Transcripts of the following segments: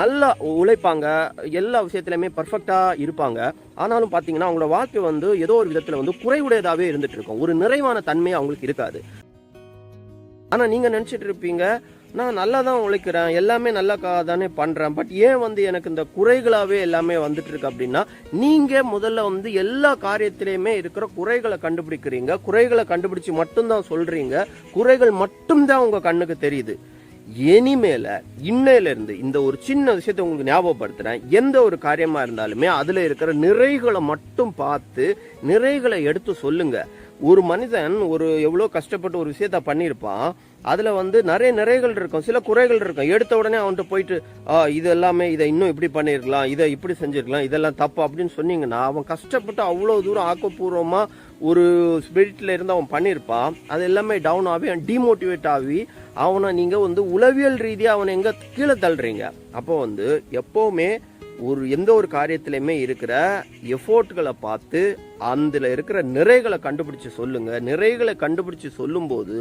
நல்லா உழைப்பாங்க. எல்லா விஷயத்துலையுமே பர்ஃபெக்டாக இருப்பாங்க. ஆனாலும் பார்த்தீங்கன்னா அவங்களோட வாழ்க்கை வந்து ஏதோ ஒரு விதத்தில் வந்து குறைவுடையதாகவே இருந்துட்டு இருக்கும். ஒரு நிறைவான தன்மை அவங்களுக்கு இருக்காது. ஆனால் நீங்கள் நினச்சிட்டு இருப்பீங்க நான் நல்லா தான் உழைக்கிறேன். எல்லாமே நல்லா தானே பண்ணுறேன் பட் ஏன் வந்து எனக்கு இந்த குறைகளாகவே எல்லாமே வந்துட்டு இருக்கு? அப்படின்னா நீங்கள் முதல்ல வந்து எல்லா காரியத்திலையுமே இருக்கிற குறைகளை கண்டுபிடிக்கிறீங்க. குறைகளை கண்டுபிடிச்சு மட்டும்தான் சொல்கிறீங்க குறைகள் மட்டும்தான் உங்கள் கண்ணுக்கு தெரியுது. இனிமேல இன்னையில இருந்து இந்த ஒரு சின்ன விஷயத்தை உங்களுக்கு ஞாபகப்படுத்துறேன். எந்த ஒரு காரியமா இருந்தாலுமே அதுல இருக்கிற நிறைகளை மட்டும் பார்த்து நிறைகளை எடுத்து சொல்லுங்க. ஒரு மனிதன் ஒரு எவ்வளோ கஷ்டப்பட்டு ஒரு விஷயத்த பண்ணியிருப்பான். அதில் வந்து நிறைய நிறைகள் இருக்கும். சில குறைகள் இருக்கும். எடுத்த உடனே அவன்கிட்ட போயிட்டு இது எல்லாமே இதை இன்னும் இப்படி பண்ணியிருக்கலாம் இதை இப்படி செஞ்சிருக்கலாம். இதெல்லாம் தப்பு. அப்படின்னு சொன்னீங்கன்னா அவன் கஷ்டப்பட்டு அவ்வளோ தூரம் ஆக்கப்பூர்வமாக ஒரு ஸ்பிரிட்டில் இருந்து அவன் பண்ணியிருப்பான் அது எல்லாமே டவுன் ஆகி அவன் டிமோட்டிவேட் ஆகி அவனை நீங்கள் வந்து உளவியல் ரீதியாக அவனை எங்கே கீழே தள்ளுறீங்க? அப்போ வந்து எப்போவுமே ஒரு எந்த ஒரு காரியத்திலையுமே இருக்கிற எஃபோர்ட்களை பார்த்து அதில் இருக்கிற நிறைகளை கண்டுபிடிச்சு சொல்லுங்க. நிறைகளை கண்டுபிடிச்சு சொல்லும்போது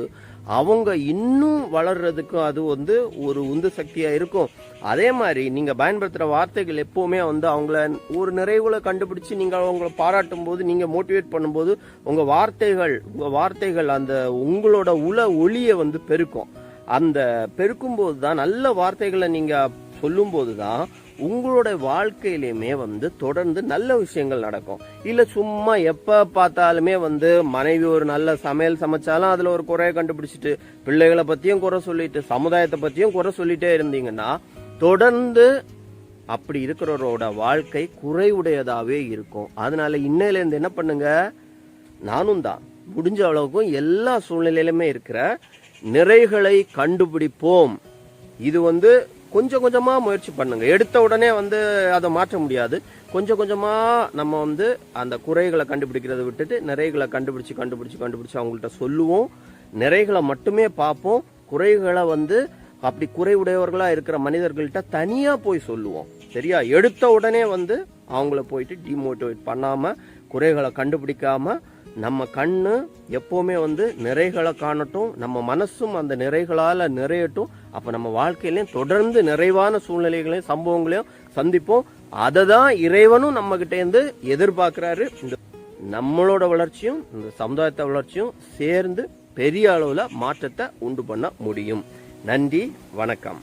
அவங்க இன்னும் வளர்றதுக்கும் அது வந்து ஒரு உந்து சக்தியாக இருக்கும். அதே மாதிரி நீங்கள் பயன்படுத்துகிற வார்த்தைகள் எப்போவுமே வந்து அவங்கள ஒரு நிறைவுகளை கண்டுபிடிச்சு நீங்கள் அவங்கள பாராட்டும் போது நீங்கள் மோட்டிவேட் பண்ணும்போது உங்கள் வார்த்தைகள் உங்கள் வார்த்தைகள் அந்த உங்களோட உள ஒளியை வந்து பெருக்கும். அந்த பெருக்கும்போது தான் நல்ல வார்த்தைகளை நீங்கள் சொல்லும்போது தான் உங்களோட வாழ்க்கையிலையுமே வந்து தொடர்ந்து நல்ல விஷயங்கள் நடக்கும். இல்ல சும்மா எப்ப பார்த்தாலுமே வந்து மனைவி ஒரு நல்ல சமையல் சமைச்சாலும் அதுல ஒரு குறைய கண்டுபிடிச்சிட்டு பிள்ளைகளை பத்தியும் குறை சொல்லிட்டு சமுதாயத்தை பத்தியும் குறை சொல்லிட்டே இருந்தீங்கன்னா தொடர்ந்து அப்படி இருக்கிறவரோட வாழ்க்கை குறைவுடையதாவே இருக்கும். அதனால இன்னையில இருந்து என்ன பண்ணுங்க? நானும் தான். முடிஞ்ச அளவுக்கும் எல்லா சூழ்நிலையிலுமே இருக்கிற நிறைகளை கண்டுபிடிப்போம். இது வந்து கொஞ்சம் கொஞ்சமாக முயற்சி பண்ணுங்க. எடுத்த உடனே வந்து அதை மாற்ற முடியாது. கொஞ்சம் கொஞ்சமாக நம்ம வந்து அந்த குறைகளை கண்டுபிடிக்கிறத விட்டுட்டு நிறைகளை கண்டுபிடிச்சு கண்டுபிடிச்சு கண்டுபிடிச்சு அவங்கள்ட்ட சொல்லுவோம். நிறைகளை மட்டுமே பார்ப்போம். குறைகளை வந்து அப்படி குறைவுடையவர்களாக இருக்கிற மனிதர்கள்ட்ட தனியாக போய் சொல்லுவோம். சரியா? எடுத்த உடனே வந்து அவங்கள போயிட்டு டிமோட்டிவேட் பண்ணாமல் குறைகளை கண்டுபிடிக்காமல் நம்ம கண்ணு எப்போவுமே வந்து நிறைகளை காணட்டும் நம்ம மனசும் அந்த நிறைகளால் நிறையட்டும். அப்போ நம்ம வாழ்க்கையிலையும் தொடர்ந்து நிறைவான சூழ்நிலைகளையும் சம்பவங்களையும் சந்திப்போம். அதை தான் இறைவனும் நம்ம எதிர்பார்க்குறாரு. இந்த நம்மளோட வளர்ச்சியும் இந்த சமுதாயத்தை வளர்ச்சியும் சேர்ந்து பெரிய அளவில் மாற்றத்தை உண்டு பண்ண முடியும். நன்றி வணக்கம்.